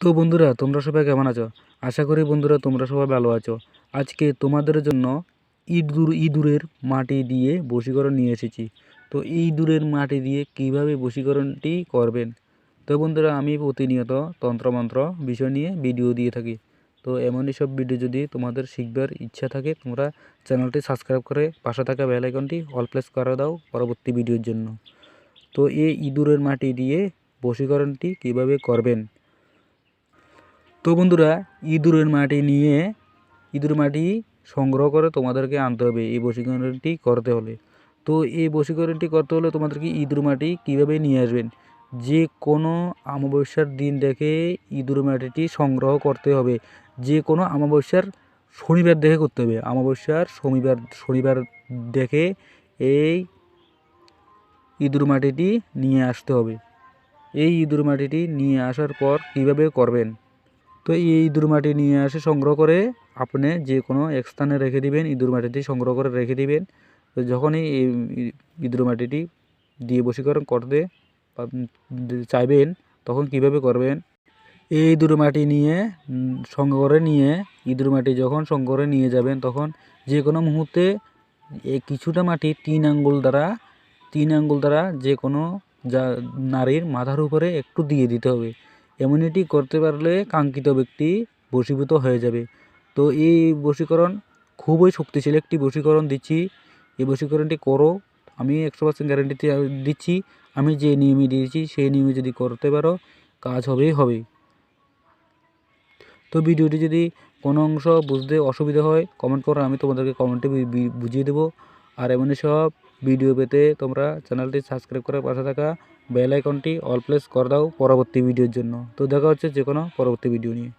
তো বন্ধুরা, তোমরা সবাই কেমন আছো? আশা করি বন্ধুরা তোমরা সবাই ভালো আছো। আজকে তোমাদের জন্য ইঁদুর, ইঁদুরের মাটি দিয়ে বশীকরণ নিয়ে এসেছি। তো ইঁদুরের মাটি দিয়ে কীভাবে বশীকরণটি করবেন? তো বন্ধুরা, আমি প্রতিনিয়ত তন্ত্রমন্ত্র বিষয় নিয়ে ভিডিও দিয়ে থাকি। তো এমনই সব ভিডিও যদি তোমাদের শিখবার ইচ্ছা থাকে, তোমরা চ্যানেলটি সাবস্ক্রাইব করে পাশে থাকা বেল আইকনটি অল প্লেস করে দাও পরবর্তী ভিডিওর জন্য। তো এই ইঁদুরের মাটি দিয়ে বশীকরণটি কীভাবে করবেন? তো বন্ধুরা, ইঁদুরের মাটি নিয়ে, ইঁদুর মাটি সংগ্রহ করে তোমাদেরকে আনতে হবে। এই বশীকরণটি করতে হলে। তো এই বশীকরণটি করতে হলে তোমাদেরকে ইঁদুর মাটি কীভাবে নিয়ে আসবেন? যে কোনো অমাবস্যার দিন দেখে ইঁদুর মাটিটি সংগ্রহ করতে হবে। যে কোনো অমাবস্যার শনিবার দেখে করতে হবে। অমাবস্যার শনিবার শনিবার দেখে এই ইঁদুর মাটিটি নিয়ে আসতে হবে। এই ইঁদুর মাটিটি নিয়ে আসার পর কীভাবে করবেন? তো এই ইঁদুর মাটি নিয়ে আসে সংগ্রহ করে আপনি যে কোনো এক স্থানে রেখে দিবেন ইঁদুর মাটিটি সংগ্রহ করে রেখে দিবেন। তো যখনই এই ইঁদুর মাটিটি দিয়ে বশীকরণ করতে চাইবেন, তখন কীভাবে করবেন? এই ইঁদুর মাটি নিয়ে, সংগ্রহ করে নিয়ে ইঁদুর মাটি যখন সংগ্রহ নিয়ে যাবেন, তখন যে কোনো মুহূর্তে এই কিছুটা মাটি তিন আঙ্গুল দ্বারা, তিন আঙ্গুল দ্বারা যে কোনো যা নারীর মাথার উপরে একটু দিয়ে দিতে হবে। এমনিটি করতে পারলে কাঙ্ক্ষিত ব্যক্তি বশীভূত হয়ে যাবে। তো এই বশীকরণ, খুবই শক্তিশালী একটি বশীকরণ দিচ্ছি। এই বশীকরণটি করো। আমি একশো পার্সেন্ট গ্যারেন্টি দিচ্ছি। আমি যে নিয়মে দিয়েছি, সেই নিয়মে যদি করতে পারো, কাজ হবেই হবে। তো ভিডিওটি যদি কোনো অংশ বুঝতে অসুবিধা হয় কমেন্ট করো আমি তোমাদেরকে কমেন্টে বুঝিয়ে দেবো। আর এমনি সব ভিডিও পেতে তোমরা চ্যানেলটি সাবস্ক্রাইব করে পাশে থাকা বেল আইকনটি অল প্লেস করে দাও পরবর্তী ভিডিওর জন্য। তো দেখা হচ্ছে যে কোনো পরবর্তী ভিডিও নিয়ে।